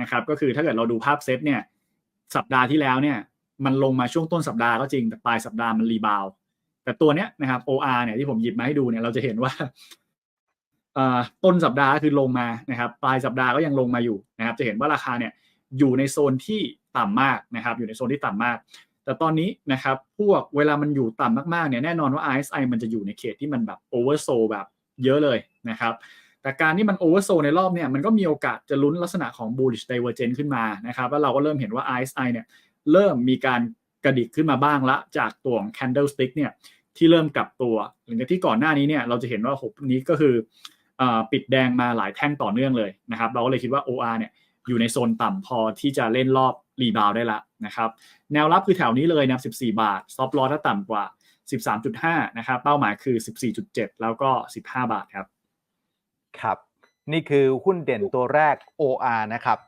นะครับ ก็คือถ้าเกิดเราดูภาพเซตเนี่ย สัปดาห์ที่แล้วเนี่ย มันลงมาช่วงต้นสัปดาห์ก็จริงแต่ปลายสัปดาห์มันรีบาวแต่ตัวเนี้ยนะครับ OR เนี่ยที่ผมหยิบมาให้ดูเนี่ยเราจะเห็นว่าต้นสัปดาห์คือลงมานะครับปลายสัปดาห์ก็ยังลงมาอยู่นะครับ จะเห็นว่าราคาเนี่ยอยู่ในโซนที่ต่ำมากนะครับ อยู่ในโซนที่ต่ำมาก แต่ตอนนี้นะครับพวกเวลามันอยู่ต่ำมากๆเนี่ยแน่นอนว่า RSI มันจะอยู่ในเขตที่มันแบบโอเวอร์โซแบบเยอะเลยนะครับ แต่การที่มันโอเวอร์โซในรอบเนี่ยมันก็มีโอกาสจะลุ้นลักษณะของ bullish divergence ขึ้นมานะครับแล้วเราก็เริ่มเห็นว่า RSI เนี่ยเริ่มมีการกระดิกขึ้นมาบ้างละ จากตัวของ candlestick เนี่ยที่เริ่มกลับตัว หลังจากที่ก่อนหน้านี้เนี่ยเราจะเห็นว่าหกนี้ก็คืออปิดแดงมาหลายแท่งต่อเนื่องเลยนะครับเราก็เลยคิดว่า OR เนี่ยอยู่ในโซนต่ำพอที่จะเล่นรอบรีบาวได้ละนะครับแนวรับคือแถวนี้เลยนะ14 บาท stop loss ถ้าต่ำกว่า 13.5 นะครับ เป้าหมายคือ 14.7 แล้วก็ 15 บาทครับ ครับ นี่คือหุ้นเด่นตัวแรก OR นะครับ